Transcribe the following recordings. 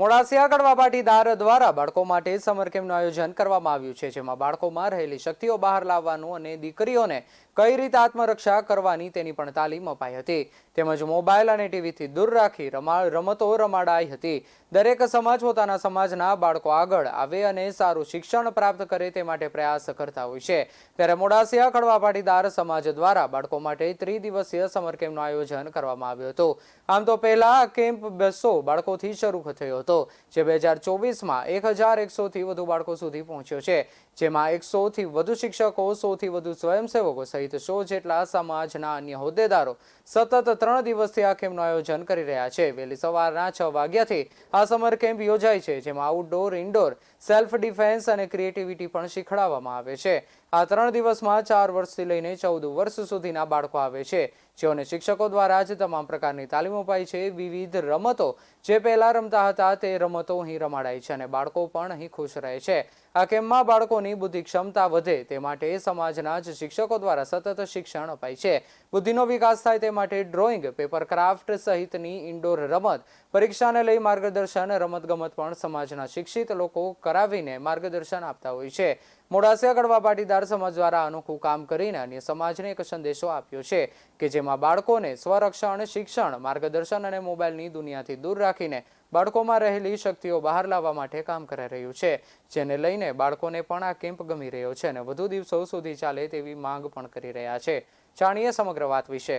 મોડાસિયા કડવા પાટીદાર દ્વારા બાળકો માટે સમર કેમ્પનું આયોજન કરવામાં આવ્યું છે, જેમાં બાળકોમાં રહેલી શક્તિઓ બહાર લાવવાનું અને દીકરીઓને કઈ રીતે આત્મરક્ષા કરવાની તેની પણ તાલીમ અપાઈ હતી. તેમજ મોબાઈલ અને ટીવીથી દૂર રાખી રમા, રમતો રમાડાઈ હતી. દરેક સમાજ પોતાના સમાજના બાળકો આગળ આવે અને સારું શિક્ષણ પ્રાપ્ત કરે તે માટે પ્રયાસ કરતા હોય છે. ત્યારે મોડાસિયા કડવા પાટીદાર સમાજ દ્વારા બાળકો માટે ત્રિદિવસીય સમર કેમ્પનું આયોજન કરવામાં આવ્યું હતું. આમ તો પહેલા કેમ્પ બસો બાળકોથી શરૂ થયો હતો, જે બે હજાર ચોવીસમાં એક હજાર એકસોથી વધુ બાળકો સુધી પહોંચ્યો છે. જેમાં એકસોથી વધુ શિક્ષકો, સોથી વધુ સ્વયંસેવકો સહિત સો જેટલા સમાજના અન્ય હોદ્દેદારો સતત ત્રણ દિવસથી આ કેમ્પનું આયોજન કરી રહ્યા છે. વહેલી સવારના છ વાગ્યાથી આ સમર કેમ્પ યોજાય છે, જેમાં આઉટડોર ઇન્ડોર સેલ્ફ ડિફેન્સ અને ક્રિએટિવિટી પણ શીખવાડવામાં આવે છે. આ ત્રણ દિવસમાં ચાર વર્ષથી લઈને ચૌદ વર્ષ સુધીના બાળકો આવે છે. જેઓને શિક્ષકો દ્વારા જ તમામ પ્રકારની તાલીમ અપાય છે, વિવિધ રમતો જે પહેલા રમતા હતા તે રમતો અહીં રમાડાય છે અને બાળકો પણ અહીં ખુશ રહે છે. આ કેમ્પમાં બાળકોની બુદ્ધિ ક્ષમતા વધે તે માટે સમાજના જ શિક્ષકો દ્વારા સતત શિક્ષણ અપાય છે. બુદ્ધિનો વિકાસ થાય તે માટે ડ્રોઈંગ, પેપર ક્રાફ્ટ સહિતની ઇન્ડોર રમત, પરીક્ષાને લઈ માર્ગદર્શન, રમતગમત પણ સમાજના શિક્ષિત લોકો કરાવીને માર્ગદર્શન આપતા હોય છે. મોડાસિયા કડવા પાટીદાર સમાજ દ્વારા અનોખું કામ કરીને અન્ય સમાજને એક સંદેશો આપ્યો છે કે જેમાં બાળકોને સ્વરક્ષણ, શિક્ષણ, માર્ગદર્શન અને મોબાઈલની દુનિયાથી દૂર રાખીને બાળકોમાં રહેલી શક્તિઓ બહાર લાવવા માટે કામ કરી રહ્યું છે. જેને લઈને બાળકોને પણ આ કેમ્પ ગમી રહ્યો છે અને વધુ દિવસો સુધી ચાલે તેવી માંગ પણ કરી રહ્યા છે. જાણીએ સમગ્ર વાત વિશે.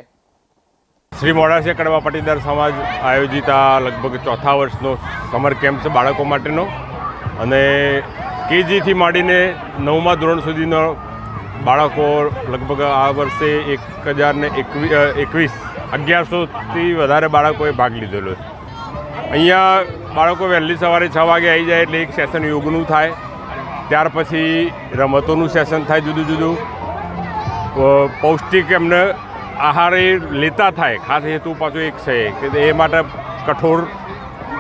શ્રી મોડાસિયા કડવા પાટીદાર સમાજ આયોજિત આ લગભગ ચોથા વર્ષનો સમર કેમ્પ છે બાળકો માટેનો. અને કેજીથી માંડીને નવમા ધોરણ સુધીનો બાળકો લગભગ આ વર્ષે એક હજારને એકવીસ, અગિયારસોથી વધારે બાળકોએ ભાગ લીધેલો છે. અહીંયા બાળકો વહેલી સવારે છ વાગે આવી જાય એટલે એક સેશન યોગનું થાય. ત્યાર પછી રમતોનું સેશન થાય જુદું જુદું. પૌષ્ટિક એમને આહાર એ લેતા થાય. ખાસ હેતુ પાછો એક છે કે એ માટે કઠોળ,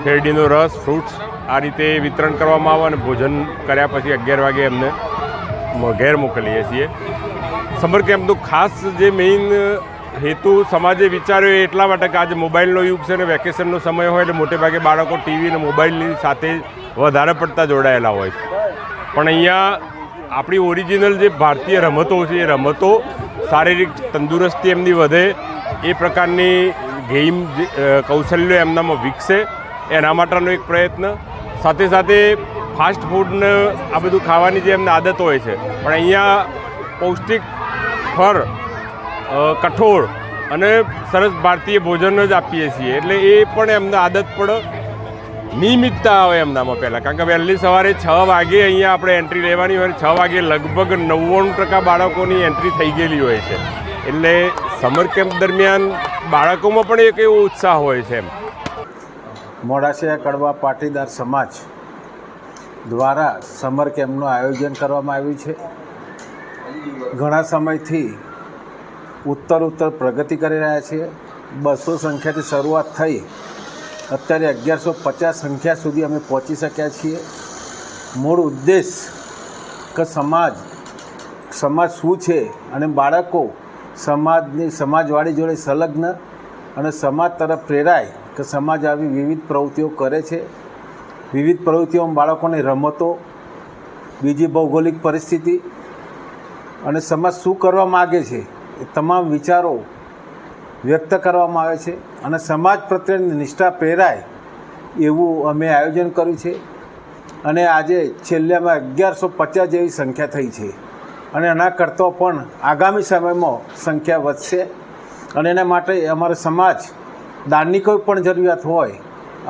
શેરડીનો રસ ફ્રૂટ્સ આ રીતે વિતરણ કરવામાં આવે અને ભોજન કર્યા પછી અગિયાર વાગે એમને ઘેર મોકલીએ છીએ. સમર કેમ્પનું ખાસ જે મેઇન હેતુ સમાજે વિચાર્યો એટલા માટે કે આજે મોબાઈલનો યુગ છે ને વેકેશનનો સમય હોય એટલે મોટે ભાગે બાળકો ટીવી અને મોબાઈલની સાથે વધારે પડતા જોડાયેલા હોય છે. પણ અહીંયા આપણી ઓરિજિનલ જે ભારતીય રમતો છે, એ રમતો શારીરિક તંદુરસ્તી એમની વધે, એ પ્રકારની ગેમ કૌશલ્યો એમનામાં વિકસે, એના માટેનો એક પ્રયત્ન. સાથે સાથે ફાસ્ટ ફૂડને આ બધું ખાવાની જે એમને આદત હોય છે. પણ અહીંયા પૌષ્ટિક ફળ કઠોળ અને સરસ ભારતીય ભોજન જ આપીએ છીએ. એટલે એ પણ એમને આદત પણ નિયમિતતા આવે એમનામાં પહેલાં. કારણ કે વહેલી સવારે છ વાગે અહીંયા આપણે એન્ટ્રી લેવાની હોય છ વાગે લગભગ નવ્વાણું ટકા બાળકોની એન્ટ્રી થઈ ગયેલી હોય છે. એટલે સમર કેમ્પ દરમિયાન બાળકોમાં પણ એક એવો ઉત્સાહ હોય છે એમ. મોડાસિયા કડવા પાટીદાર સમાજ દ્વારા સમર કેમ્પનું આયોજન કરવામાં આવ્યું છે. ઘણા સમયથી ઉત્તર ઉત્તર પ્રગતિ કરી રહ્યા છીએ બસો સંખ્યાથી શરૂઆત થઈ. અત્યારે અગિયારસો પચાસ સંખ્યા સુધી અમે પહોંચી શક્યા છીએ. મૂળ ઉદ્દેશ કે સમાજ સમાજ શું છે અને બાળકો સમાજની, સમાજવાળી જોડે સંલગ્ન અને સમાજ તરફ પ્રેરાય કે સમાજ આવી વિવિધ પ્રવૃત્તિઓ કરે છે. વિવિધ પ્રવૃત્તિઓમાં બાળકોની રમતો, બીજી ભૌગોલિક પરિસ્થિતિ અને સમાજ શું કરવા માગે છે એ તમામ વિચારો વ્યક્ત કરવામાં આવે છે અને સમાજ પ્રત્યેની નિષ્ઠા પ્રેરાય એવું અમે આયોજન કર્યું છે. અને આજે છેલ્લામાં અગિયારસો પચાસ જેવી સંખ્યા થઈ છે અને એના કરતાં પણ આગામી સમયમાં સંખ્યા વધશે. અને એના માટે અમારો સમાજ દાનની કોઈ પણ જરૂરિયાત હોય,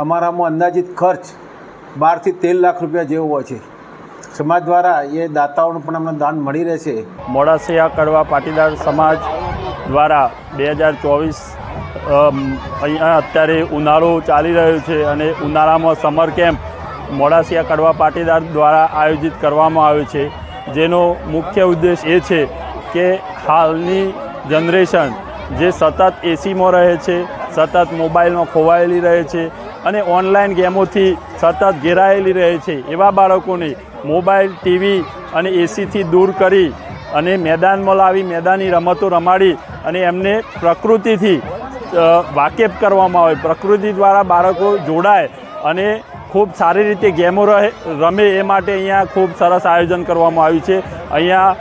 અમારામાં અંદાજિત ખર્ચ બારથી તેર લાખ રૂપિયા જેવો હોય છે. સમાજ દ્વારા એ દાતાઓનું પણ અમને દાન મળી રહેશે. મોડાસિયા કડવા પાટીદાર સમાજ દ્વારા બે હજાર ચોવીસ અહીંયા અત્યારે ઉનાળો ચાલી રહ્યો છે અને ઉનાળામાં સમર કેમ્પ મોડાસિયા કડવા પાટીદાર દ્વારા આયોજિત કરવામાં આવ્યો છે. જેનો મુખ્ય ઉદ્દેશ એ છે કે હાલની જનરેશન જે સતત એસીમાં રહે છે સતત મોબાઈલમાં ખોવાયેલી રહે છે અને ઓનલાઈન ગેમોથી સતત ઘેરાયેલી રહે છે. એવા બાળકોને મોબાઈલ, ટીવી અને એસીથી દૂર કરી અને મેદાનમાં લાવી, મેદાની રમતો રમાડી અને એમને પ્રકૃતિથી વાકેફ કરવામાં આવે. પ્રકૃતિ દ્વારા બાળકો જોડાય અને ખૂબ સારી રીતે ગેમો રહે, રમે એ માટે અહીંયા ખૂબ સરસ આયોજન કરવામાં આવ્યું છે. અહીંયા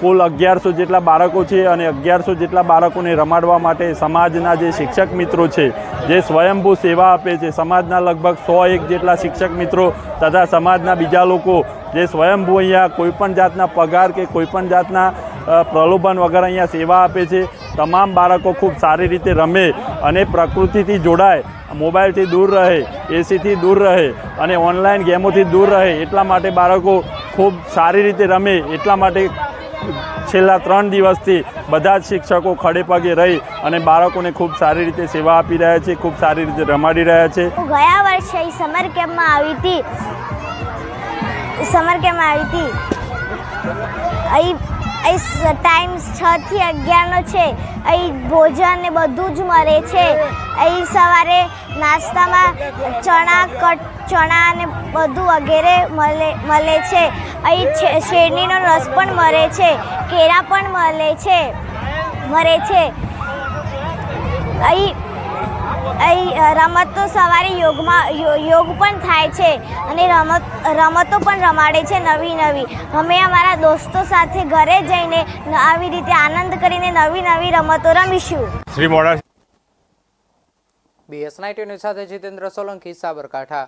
કુલ અગિયારસો જેટલા બાળકો છે અને અગિયારસો જેટલા બાળકોને રમાડવા માટે સમાજના જે શિક્ષક મિત્રો છે, જે સ્વયંભૂ સેવા આપે છે, સમાજના લગભગ સો એક જેટલા શિક્ષક મિત્રો તથા સમાજના બીજા લોકો જે સ્વયંભૂ અહીંયા કોઈપણ જાતના પગાર કે કોઈપણ જાતના પ્રલોભન વગર અહીંયા સેવા આપે છે. તમામ બાળકો ખૂબ સારી રીતે રમે અને પ્રકૃતિથી જોડાય, મોબાઈલથી દૂર રહે, એસીથી દૂર રહે અને ઓનલાઈન ગેમોથી દૂર રહે, એટલા માટે બાળકો ખૂબ સારી રીતે રમે, એટલા માટે છેલ્લા ત્રણ દિવસથી બધા જ શિક્ષકો ખડે પગે રહી અને બાળકોને ખૂબ સારી રીતે સેવા આપી રહ્યા છે, ખૂબ સારી રીતે રમાડી રહ્યા છે. ગયા વર્ષે સમર કેમ્પમાં આવી હતી. સમર કેમ્પમાં આવી હતી. અહીં અહીં ટાઈમ છ થી અગિયારનો છે. અહીં ભોજન ને બધું જ મળે છે. અહીં સવારે નાસ્તામાં ચણા, કટ, ચણા ને બધું વગેરે મળે મળે છે. અહીં શેરડીનો રસ પણ મળે છે કેળા પણ મળે છે મળે છે. અહીં અહીં રમતો સવારે યોગમાં યોગ પણ થાય છે અને રમત રમતો પણ રમાડે છે નવી નવી. અમે અમારા દોસ્તો સાથે ઘરે જઈને આવી રીતે આનંદ કરીને નવી નવી રમતો રમીશું. શ્રી મોડા બીએસ ન્યૂઝ સાથે જીતેન્દ્ર સોલંકી સાબરકાંઠા.